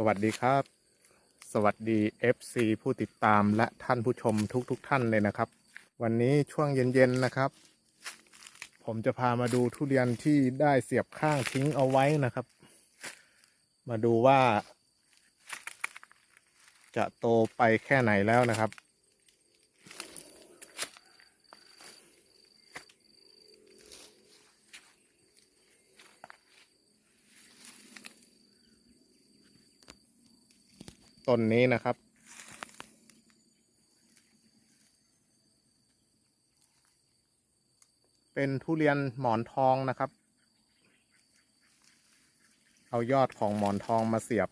สวัสดีครับ สวัสดี FC ผู้ติดตามและท่านผู้ชมทุกๆทท่านเลยนะครับ วันนี้ช่วงเย็นๆนะครับ ผมจะพามาดูทุเรียนที่ได้เสียบข้างทิ้งเอาไว้นะครับ มาดูว่า จะโตไปแค่ไหนแล้วนะครับ ต้นนี้นะครับ เป็นทุเรียนหมอนทองนะครับ เอายอดของหมอนทองมาเสียบ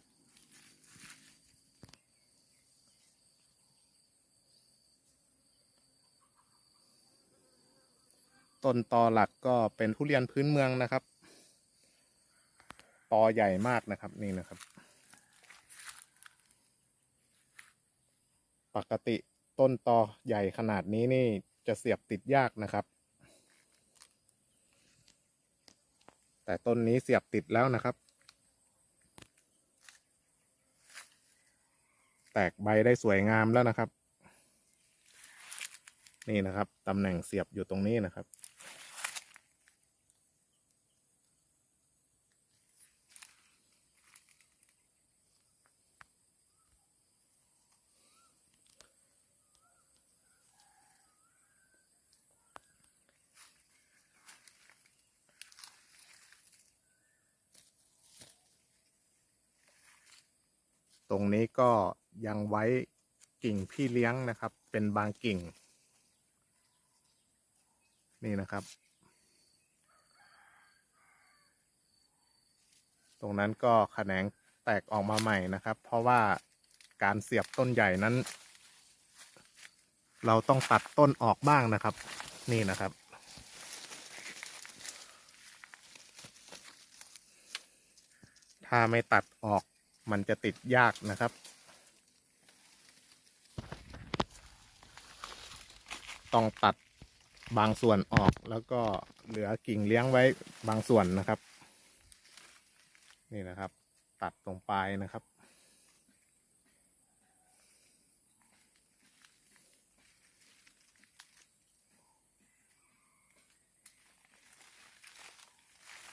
ต้นตอหลักก็เป็นทุเรียนพื้นเมืองนะครับ ตอใหญ่มากนะครับนี่นะครับ ปกติต้นตอใหญ่ขนาดนี้นี่จะเสียบติดยากนะครับ แต่ต้นนี้เสียบติดแล้วนะครับ แตกใบได้สวยงามแล้วนะครับ นี่นะครับตำแหน่งเสียบอยู่ตรงนี้นะครับ ตรงนี้ก็ยังไว้กิ่งพี่เลี้ยงนะครับ เป็นบางกิ่ง นี่นะครับ ตรงนั้นก็แขนงแตกออกมาใหม่นะครับ เพราะว่าการเสียบต้นใหญ่นั้น เราต้องตัดต้นออกบ้างนะครับ นี่นะครับถ้าไม่ตัดออก มันจะติดยากนะครับ ต้องตัดบางส่วนออกแล้วก็เหลือกิ่งเลี้ยงไว้บางส่วนนะครับ นี่นะครับ ตัดตรงปลายนะครับ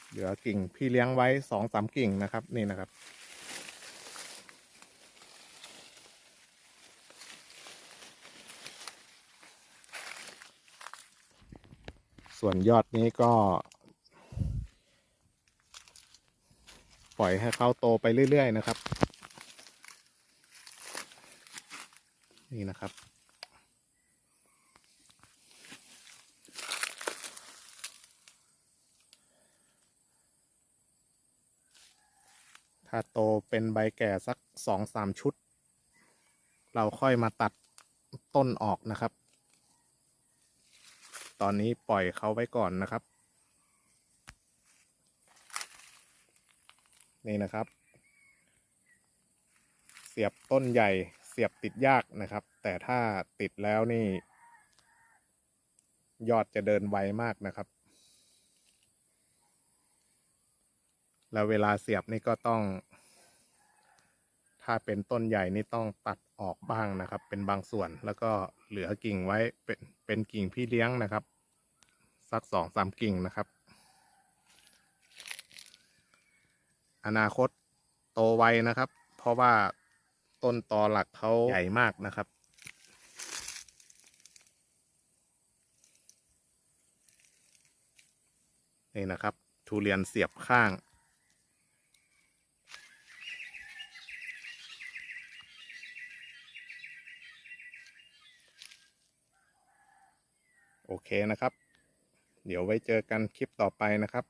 เหลือกิ่งพี่เลี้ยงไว้สองสามกิ่งนะครับ นี่นะครับ ส่วนยอดนี้ก็ ปล่อยให้เขาโตไปเรื่อย ๆ นะครับ นี่นะครับ ถ้าโตเป็นใบแก่สักสองสามชุด เราค่อยมาตัดต้นออกนะครับ ตอนนี้ปล่อยเขาไว้ก่อนนะครับ นี่นะครับ เสียบต้นใหญ่เสียบติดยากนะครับ แต่ถ้าติดแล้วนี่ ยอดจะเดินไวมากนะครับ แล้วเวลาเสียบนี่ก็ต้อง ถ้าเป็นต้นใหญ่นี่ต้องตัดออกบ้างนะครับ เป็นบางส่วนแล้วก็เหลือกิ่งไว้เป็นเป็นกิ่งพี่เลี้ยงนะครับ สักสองสามกิ่งนะครับ อนาคตโตไวนะครับ เพราะว่าต้นตอหลักเขาใหญ่มากนะครับนี่นะครับ ทุเรียนเสียบข้าง โอเคนะครับ เดี๋ยวไว้เจอกันคลิปต่อไปนะครับ